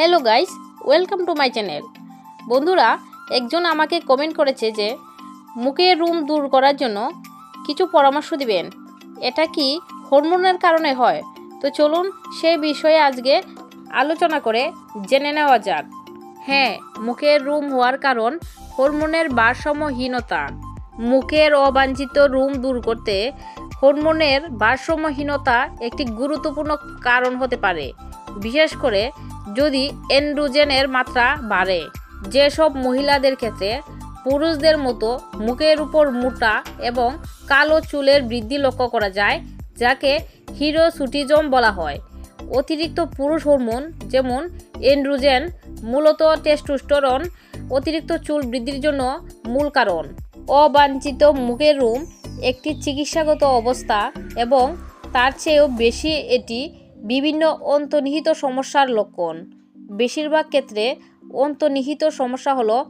Hello guys welcome to my channel বন্ধুরা, একজন আমাকে কমেন্ট করেছে যে মুখের রুম দূর করার জন্য কিছু পরামর্শ দিবেন। এটা কি হরমোনের কারণে হয়? তো চলুন সে বিষয়ে আজকে আলোচনা করে জেনে নেওয়া যাক। হ্যাঁ মুখের রুম হওয়ার কারণ হরমোনের ভারসাম্যহীনতা। মুখের অবাঞ্ছিত রুম দূর করতে হরমোনের ভারসাম্যহীনতা একটি গুরুত্বপূর্ণ কারণ হতে পারে। বিশেষ করে যদি এন্ড্রোজেনের মাত্রা বাড়ে, যেসব মহিলাদের ক্ষেত্রে পুরুষদের মতো মুখের উপর মোটা এবং কালো চুলের বৃদ্ধি লক্ষ্য করা যায়, যাকে হিরোসুটিজম বলা হয়। অতিরিক্ত পুরুষ হরমোন যেমন এন্ড্রোজেন মূলত টেস্টোস্টেরন অতিরিক্ত চুল বৃদ্ধির জন্য মূল কারণ। অবাঞ্ছিত মুখের রুম একটি চিকিৎসাগত অবস্থা এবং তার চেয়েও বেশি এটি বিভিন্ন অন্তর্নিহিত সমস্যার লক্ষণ। বেশিরভাগ ক্ষেত্রে অন্তর্নিহিত সমস্যা হলো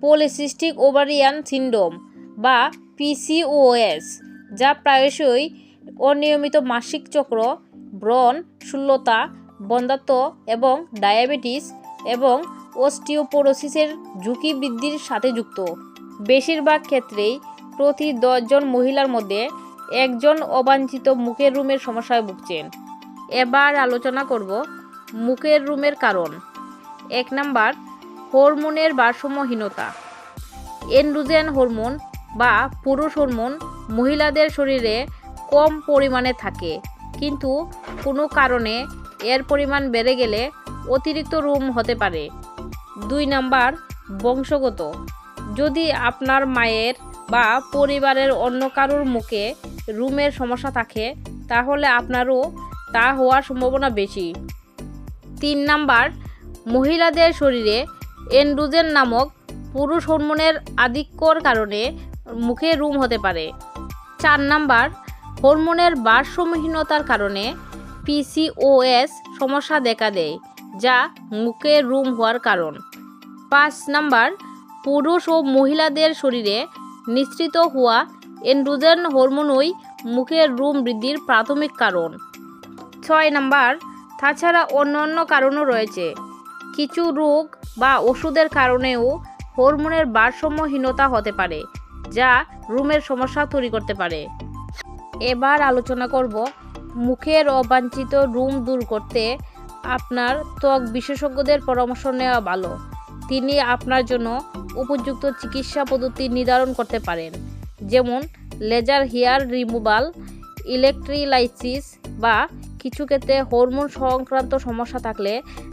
পলিসিস্টিক ওভারিয়ান সিন্ড্রোম বা পিসিওএস যা প্রায়শই অনিয়মিত মাসিক চক্র, ব্রণ শূন্যতা বন্ধাত্ব এবং ডায়াবেটিস এবং অস্টিওপোরোসিসের ঝুঁকি বৃদ্ধির সাথে যুক্ত। বেশিরভাগ ক্ষেত্রেই প্রতি দশজন মহিলার মধ্যে একজন অবাঞ্ছিত মুখের রুমের সমস্যায় ভুগছেন। এবার আলোচনা করব মুখের রুমের কারণ। এক নাম্বার, হরমোনের ভারসাম্যহীনতা। এন্ড্রোজেন হরমোন বা পুরুষ হরমোন মহিলাদের শরীরে কম পরিমাণে থাকে। কিন্তু কোনো কারণে এর পরিমাণ বেড়ে গেলে অতিরিক্ত রুম হতে পারে। দুই নাম্বার, বংশগত। যদি আপনার মায়ের বা পরিবারের অন্য কারোর মুখে রুমের সমস্যা থাকে, তাহলে আপনারও তা হওয়ার সম্ভাবনা বেশি। তিন নাম্বার, মহিলাদের শরীরে এন্ড্রোজেন নামক পুরুষ হরমোনের আধিক্যর কারণে মুখে রুম হতে পারে। চার নাম্বার, হরমোনের ভারসাম্যহীনতার কারণে পিসিওএস সমস্যা দেখা দেয়, যা মুখে রুম হওয়ার কারণ। পাঁচ নাম্বার, পুরুষ ও মহিলাদের শরীরে নিঃসৃত হওয়া এন্ড্রোজেন হরমোনই মুখের রুম বৃদ্ধির প্রাথমিক কারণ। ছয় নাম্বার, তাছাড়া অন্যান্য কারণও রয়েছে। কিছু রোগ বা ওষুধের কারণেও হরমোনের ভারসাম্যহীনতা হতে পারে, যা রুমের সমস্যা তৈরি করতে পারে। এবার আলোচনা করব মুখের অবাঞ্ছিত রুম দূর করতে আপনার ত্বক বিশেষজ্ঞদের পরামর্শ নেওয়া ভালো। তিনি আপনার জন্য উপযুক্ত চিকিৎসা পদ্ধতি নির্ধারণ করতে পারেন, যেমন লেজার হেয়ার রিমুভাল, ইলেকট্রিলাইসিস বা কিছু ক্ষেত্রে হরমোন সংক্রান্ত সমস্যা থাকলে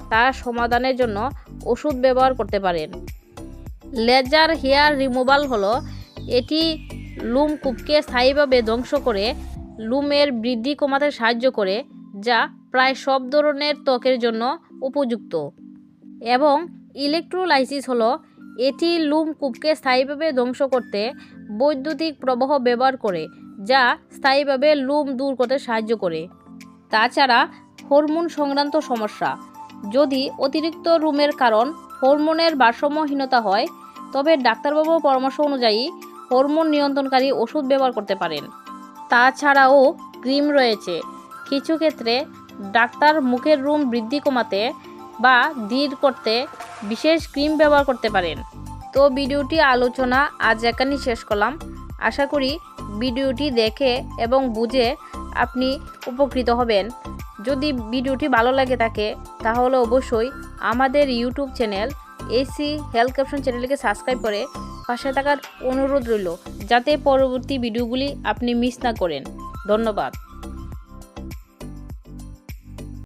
তা সমাধানের জন্য ওষুধ ব্যবহার করতে পারেন। লেজার হেয়ার রিমুভাল হলো। এটি লুম কূপকে স্থায়ীভাবে ধ্বংস করে, লুমের বৃদ্ধি কমাতে সাহায্য করে, যা প্রায় সব ধরনের ত্বকের জন্য উপযুক্ত। এবং ইলেকট্রোলাইসিস হলো। এটি লুম কূপকে স্থায়ীভাবে ধ্বংস করতে বৈদ্যুতিক প্রবাহ ব্যবহার করে, যা স্থায়ীভাবে লুম দূর করতে সাহায্য করে। তাছাড়া হরমোন সংক্রান্ত সমস্যা। যদি অতিরিক্ত রুমের কারণ হরমোনের ভারসাম্যহীনতা হয়, তবে ডাক্তারবাবুর পরামর্শ অনুযায়ী হরমোন নিয়ন্ত্রণকারী ওষুধ ব্যবহার করতে পারেন। তাছাড়াও ক্রিম রয়েছে। কিছু ক্ষেত্রে ডাক্তার মুখের রুম বৃদ্ধি কমাতে বা দৃঢ় করতে বিশেষ ক্রিম ব্যবহার করতে পারেন। তো ভিডিওটি আলোচনা আজ এখানেই শেষ করলাম। আশা করি ভিডিওটি দেখে এবং বুঝে আপনি উপকৃত হবেন। যদি ভিডিওটি ভালো লাগে থাকে, তাহলে অবশ্যই আমাদের YouTube channel AC health caption চ্যানেলকে সাবস্ক্রাইব করে পাশে থাকার অনুরোধ রইল, যাতে পরবর্তী ভিডিওগুলি আপনি মিস না করেন। ধন্যবাদ।